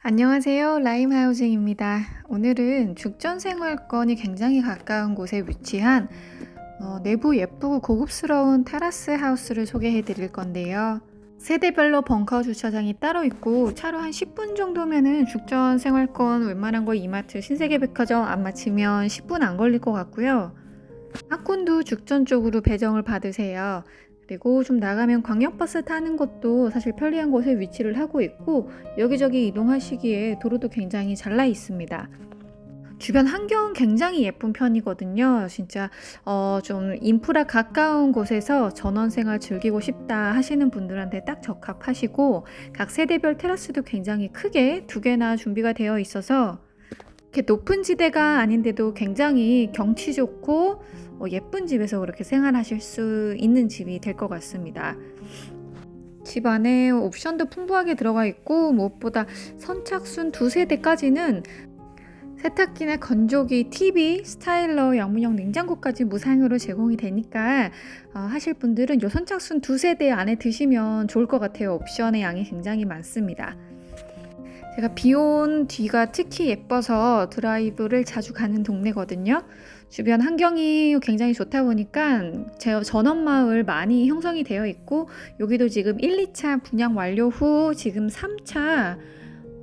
안녕하세요. 라임하우징입니다. 오늘은 죽전생활권이 굉장히 가까운 곳에 위치한 어, 내부 예쁘고 고급스러운 테라스 하우스를 소개해 드릴 건데요. 세대별로 벙커 주차장이 따로 있고 차로 한 10분 정도면은 죽전 생활권 웬만한 거 이마트 신세계백화점 안 마치면 10분 안 걸릴 것 같고요. 학군도 죽전 쪽으로 배정을 받으세요. 그리고 좀 나가면 광역버스 타는 것도 사실 편리한 곳에 위치를 하고 있고 여기저기 이동하시기에 도로도 굉장히 잘 나 있습니다. 주변 환경 굉장히 예쁜 편이거든요. 진짜 어, 좀 인프라 가까운 곳에서 전원생활 즐기고 싶다 하시는 분들한테 딱 적합하시고 각 세대별 테라스도 굉장히 크게 두 개나 준비가 되어 있어서 이렇게 높은 지대가 아닌데도 굉장히 경치 좋고 어, 예쁜 집에서 그렇게 생활하실 수 있는 집이 될 것 같습니다. 집 안에 옵션도 풍부하게 들어가 있고 무엇보다 선착순 두 세대까지는 세탁기나 건조기, TV, 스타일러, 양문형 냉장고까지 무상으로 제공이 되니까 어, 하실 분들은 요 선착순 두 세대 안에 드시면 좋을 것 같아요. 옵션의 양이 굉장히 많습니다. 제가 비 온 뒤가 특히 예뻐서 드라이브를 자주 가는 동네거든요. 주변 환경이 굉장히 좋다 보니까 제 전원마을 많이 형성이 되어 있고 여기도 지금 1, 2차 분양 완료 후 지금 3차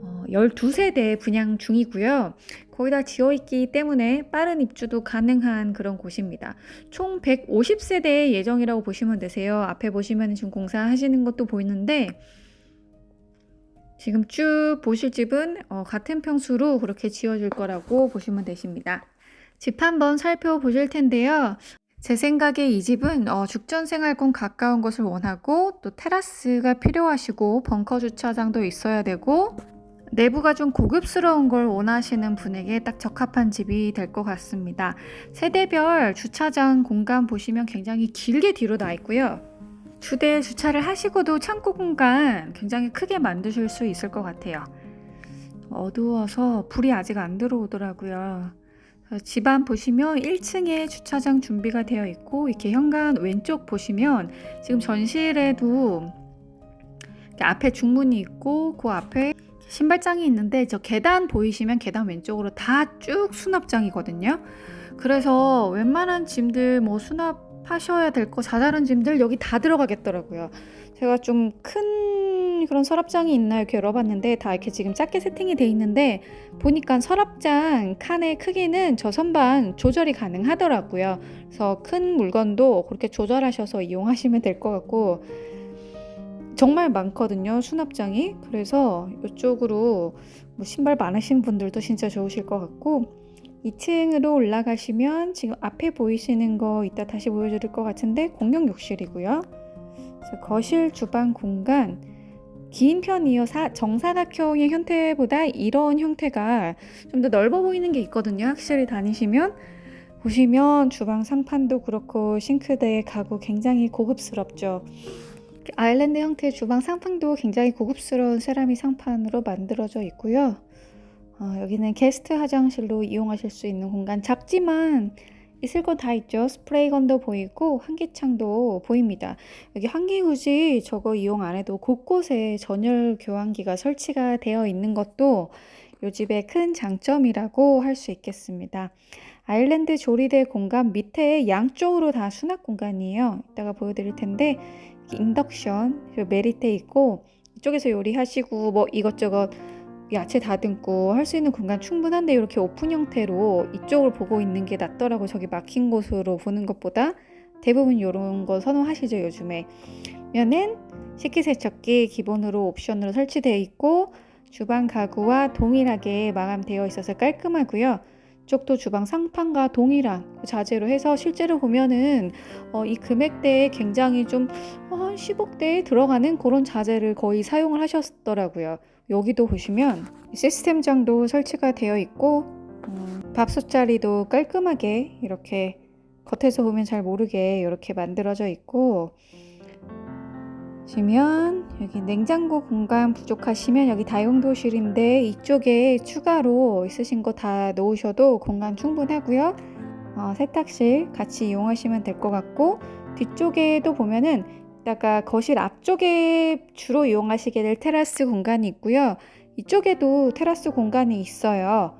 어, 12세대 분양 중이고요. 거의 다 지어 있기 때문에 빠른 입주도 가능한 그런 곳입니다. 총 150세대 예정이라고 보시면 되세요. 앞에 보시면 지금 공사 하시는 것도 보이는데 지금 쭉 보실 집은 어, 같은 평수로 그렇게 지어질 거라고 보시면 되십니다. 집 한번 살펴보실 텐데요. 제 생각에 이 집은 어, 죽전생활권 가까운 곳을 원하고 또 테라스가 필요하시고 벙커 주차장도 있어야 되고 내부가 좀 고급스러운 걸 원하시는 분에게 딱 적합한 집이 될 것 같습니다. 세대별 주차장 공간 보시면 굉장히 길게 뒤로 나 있고요. 주대 주차를 하시고도 창고 공간 굉장히 크게 만드실 수 있을 것 같아요. 어두워서 불이 아직 안 들어오더라고요. 집안 보시면 1층에 주차장 준비가 되어 있고 이렇게 현관 왼쪽 보시면 지금 전실에도 앞에 중문이 있고 그 앞에 신발장이 있는데 저 계단 보이시면 계단 왼쪽으로 다 쭉 수납장이거든요. 그래서 웬만한 짐들 뭐 수납 하셔야 될 거 자잘한 짐들 여기 다 들어가겠더라고요. 제가 좀 큰 그런 서랍장이 있나 이렇게 열어봤는데 다 이렇게 지금 작게 세팅이 돼 있는데 보니까 서랍장 칸의 크기는 저 선반 조절이 가능하더라고요. 그래서 큰 물건도 그렇게 조절하셔서 이용하시면 될 것 같고 정말 많거든요 수납장이 그래서 이쪽으로 뭐 신발 많으신 분들도 진짜 좋으실 것 같고 2층으로 올라가시면 지금 앞에 보이시는 거 이따 다시 보여드릴 것 같은데 공용 욕실이고요. 거실 주방 공간 긴 편이요 사, 정사각형의 형태보다 이런 형태가 좀 더 넓어 보이는 게 있거든요. 확실히 다니시면. 보시면 주방 상판도 그렇고 싱크대 가구 굉장히 고급스럽죠. 아일랜드 형태의 주방 상판도 굉장히 고급스러운 세라믹 상판으로 만들어져 있고요. 어, 여기는 게스트 화장실로 이용하실 수 있는 공간 작지만 있을 거다 있죠. 스프레이건도 보이고 환기창도 보입니다. 여기 환기구지 저거 이용 안 해도 곳곳에 전열 교환기가 설치가 되어 있는 것도 이 집의 큰 장점이라고 할 수 있겠습니다. 아일랜드 조리대 공간 밑에 양쪽으로 다 수납 공간이에요. 이따가 보여드릴 텐데 인덕션 메리테 있고 이쪽에서 요리하시고 뭐 이것저것 야채 다듬고 할 수 있는 공간 충분한데 이렇게 오픈 형태로 이쪽을 보고 있는 게 낫더라고 저기 막힌 곳으로 보는 것보다. 대부분 이런 거 선호하시죠 요즘에. 면은 식기세척기 기본으로 옵션으로 설치되어 있고 주방 가구와 동일하게 마감되어 있어서 깔끔하고요. 쪽도 주방 상판과 동일한 그 자재로 해서 실제로 보면은 어, 이 금액대에 굉장히 좀 어, 10억대에 들어가는 그런 자재를 거의 사용을 하셨더라고요. 여기도 보시면 시스템장도 설치가 되어 있고 음, 밥솥 자리도 깔끔하게 이렇게 겉에서 보면 잘 모르게 이렇게 만들어져 있고 보시면 여기 냉장고 공간 부족하시면 여기 다용도실인데 이쪽에 추가로 있으신 거다 놓으셔도 공간 충분하고요. 어, 세탁실 같이 이용하시면 될 것 같고 뒤쪽에도 보면은 이따가 거실 앞쪽에 주로 이용하시게 될 테라스 공간이 있고요. 이쪽에도 테라스 공간이 있어요.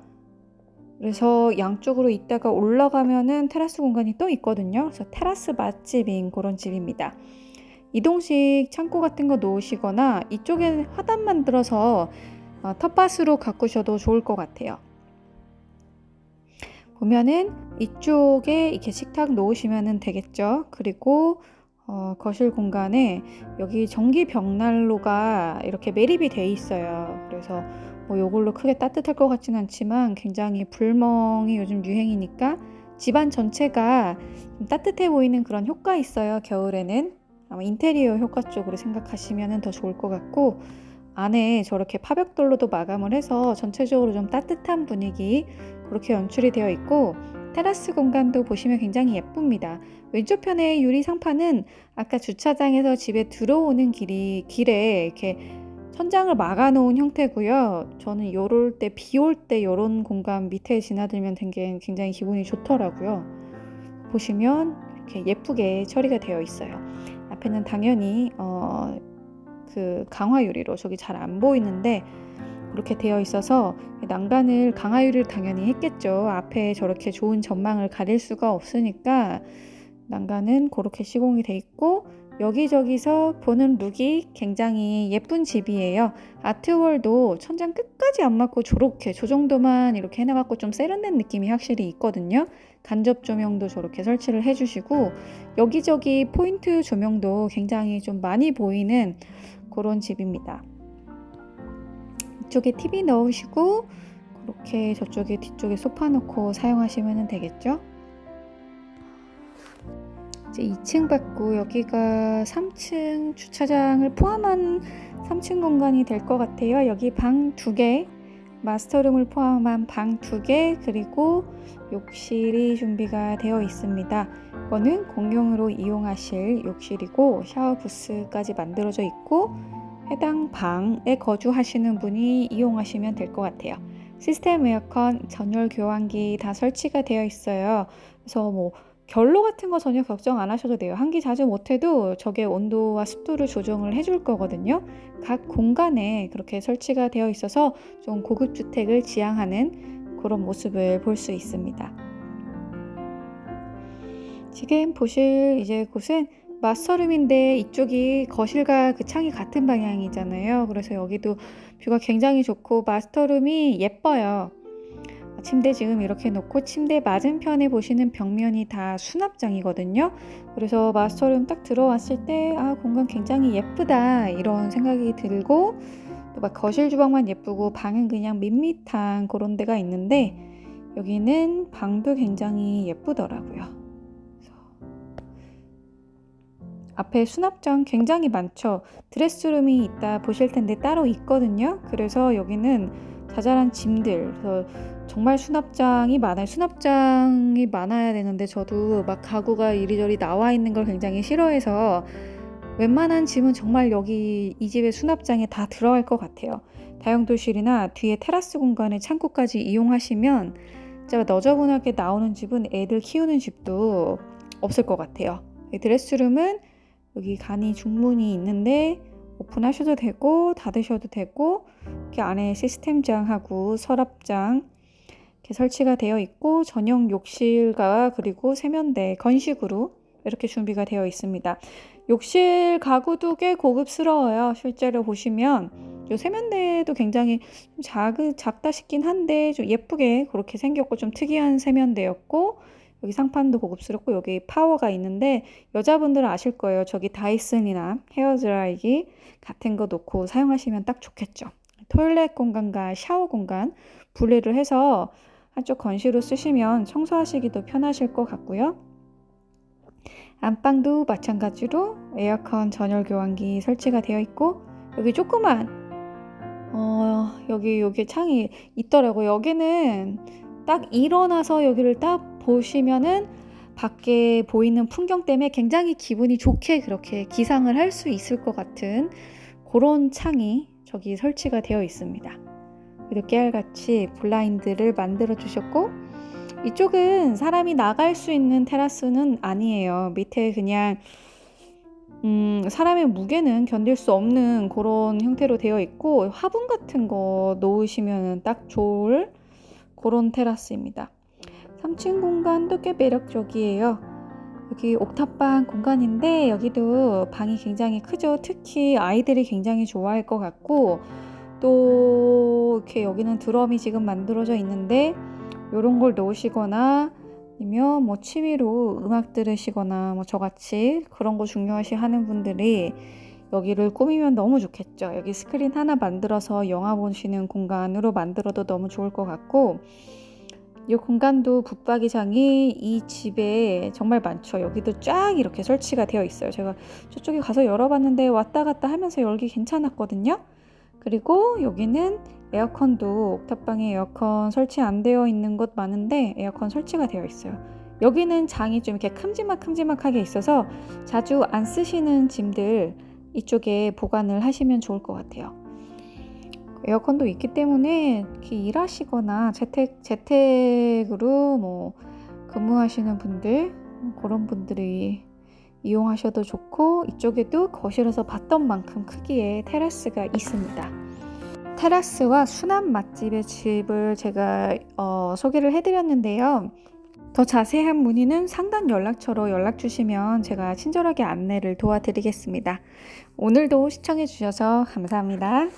그래서 양쪽으로 있다가 올라가면은 테라스 공간이 또 있거든요. 그래서 테라스 맛집인 그런 집입니다. 이동식 창고 같은 거 놓으시거나 이쪽에 화단 만들어서 어, 텃밭으로 가꾸셔도 좋을 것 같아요. 보면은 이쪽에 이렇게 식탁 놓으시면 되겠죠. 그리고 어, 거실 공간에 여기 전기 벽난로가 이렇게 매립이 돼 있어요. 그래서 뭐 요걸로 크게 따뜻할 것 같지는 않지만 굉장히 불멍이 요즘 유행이니까 집안 전체가 좀 따뜻해 보이는 그런 효과 있어요. 겨울에는 아마 인테리어 효과 쪽으로 생각하시면 더 좋을 것 같고 안에 저렇게 파벽돌로도 마감을 해서 전체적으로 좀 따뜻한 분위기 그렇게 연출이 되어 있고 테라스 공간도 보시면 굉장히 예쁩니다. 왼쪽 편의 유리 상판은 아까 주차장에서 집에 들어오는 길이 길에 이렇게 천장을 막아 놓은 형태고요. 저는 요럴 때 비 올때 요런 공간 밑에 지나들면 되게 굉장히 기분이 좋더라고요. 보시면 이렇게 예쁘게 처리가 되어 있어요. 앞에는 당연히 어, 그 강화 유리로 저기 잘 안 보이는데 그렇게 되어 있어서 난간을 강화 유리를 당연히 했겠죠. 앞에 저렇게 좋은 전망을 가릴 수가 없으니까 난간은 그렇게 시공이 돼 있고 여기저기서 보는 룩이 굉장히 예쁜 집이에요. 아트월도 천장 끝까지 안 맞고 저렇게 저 정도만 이렇게 해놔갖고 좀 세련된 느낌이 확실히 있거든요. 간접 조명도 저렇게 설치를 해주시고 여기저기 포인트 조명도 굉장히 좀 많이 보이는 그런 집입니다. 이쪽에 TV 넣으시고 그렇게 저쪽에 뒤쪽에 소파 놓고 사용하시면 되겠죠. 이제 2층 받고 여기가 3층 주차장을 포함한 3층 공간이 될 것 같아요. 여기 방두 개, 마스터룸을 포함한 방두 개, 그리고 욕실이 준비가 되어 있습니다. 이거는 공용으로 이용하실 욕실이고 샤워 부스까지 만들어져 있고 해당 방에 거주하시는 분이 이용하시면 될 것 같아요. 시스템 에어컨, 전열 교환기 다 설치가 되어 있어요. 그래서 뭐 결로 같은 거 전혀 걱정 안 하셔도 돼요. 한기 자주 못해도 저게 온도와 습도를 조정을 해줄 거거든요. 각 공간에 그렇게 설치가 되어 있어서 좀 고급 주택을 지향하는 그런 모습을 볼 수 있습니다. 지금 보실 이제 곳은 마스터룸인데 이쪽이 거실과 그 창이 같은 방향이잖아요. 그래서 여기도 뷰가 굉장히 좋고 마스터룸이 예뻐요. 침대 지금 이렇게 놓고 침대 맞은편에 보시는 벽면이 다 수납장이거든요. 그래서 마스터룸 딱 들어왔을 때 아, 공간 굉장히 예쁘다 이런 생각이 들고 또 막 거실 주방만 예쁘고 방은 그냥 밋밋한 그런 데가 있는데 여기는 방도 굉장히 예쁘더라고요. 앞에 수납장 굉장히 많죠. 드레스룸이 있다 보실 텐데 따로 있거든요. 그래서 여기는 자잘한 짐들, 그래서 정말 수납장이 많아요. 수납장이 많아야 되는데 저도 막 가구가 이리저리 나와 있는 걸 굉장히 싫어해서 웬만한 짐은 정말 여기 이 집의 수납장에 다 들어갈 것 같아요. 다용도실이나 뒤에 테라스 공간에 창고까지 이용하시면 진짜 너저분하게 나오는 집은 애들 키우는 집도 없을 것 같아요. 드레스룸은 여기 간이 중문이 있는데 오픈하셔도 되고 닫으셔도 되고 이렇게 안에 시스템장하고 서랍장 이렇게 설치가 되어 있고 전용 욕실과 그리고 세면대 건식으로 이렇게 준비가 되어 있습니다. 욕실 가구도 꽤 고급스러워요. 실제로 보시면 이 세면대도 굉장히 작, 작다 싶긴 한데 좀 예쁘게 그렇게 생겼고 좀 특이한 세면대였고 여기 상판도 고급스럽고 여기 파워가 있는데 여자분들은 아실 거예요. 저기 다이슨이나 헤어드라이기 같은 거 놓고 사용하시면 딱 좋겠죠. 토일렛 공간과 샤워 공간 분리를 해서 한쪽 건실로 쓰시면 청소하시기도 편하실 것 같고요. 안방도 마찬가지로 에어컨 전열 교환기 설치가 되어 있고 여기 조그만 어 여기 여기 창이 있더라고요. 여기는 딱 일어나서 여기를 딱 보시면은 밖에 보이는 풍경 때문에 굉장히 기분이 좋게 그렇게 기상을 할 수 있을 것 같은 그런 창이 저기 설치가 되어 있습니다. 그리고 깨알같이 블라인드를 만들어 주셨고 이쪽은 사람이 나갈 수 있는 테라스는 아니에요. 밑에 그냥 음, 사람의 무게는 견딜 수 없는 그런 형태로 되어 있고 화분 같은 거 놓으시면 딱 좋을 그런 테라스입니다. 3층 공간도 꽤 매력적이에요. 여기 옥탑방 공간인데 여기도 방이 굉장히 크죠. 특히 아이들이 굉장히 좋아할 것 같고 또 이렇게 여기는 드럼이 지금 만들어져 있는데 이런 걸 놓으시거나 아니면 뭐 취미로 음악 들으시거나 뭐 저같이 그런 거 중요시 하는 분들이 여기를 꾸미면 너무 좋겠죠. 여기 스크린 하나 만들어서 영화 보시는 공간으로 만들어도 너무 좋을 것 같고 이 공간도 붙박이장이 이 집에 정말 많죠. 여기도 쫙 이렇게 설치가 되어 있어요. 제가 저쪽에 가서 열어봤는데 왔다 갔다 하면서 열기 괜찮았거든요. 그리고 여기는 에어컨도 옥탑방에 에어컨 설치 안 되어 있는 곳 많은데 에어컨 설치가 되어 있어요. 여기는 장이 좀 이렇게 큼지막 큼지막하게 있어서 자주 안 쓰시는 짐들 이쪽에 보관을 하시면 좋을 것 같아요. 에어컨도 있기 때문에 이렇게 일하시거나 재택 재택으로 뭐 근무하시는 분들 그런 분들이 이용하셔도 좋고 이쪽에도 거실에서 봤던 만큼 크기의 테라스가 있습니다. 테라스와 수납 맛집의 집을 제가 어, 소개를 해드렸는데요. 더 자세한 문의는 상단 연락처로 연락 주시면 제가 친절하게 안내를 도와드리겠습니다. 오늘도 시청해 주셔서 감사합니다.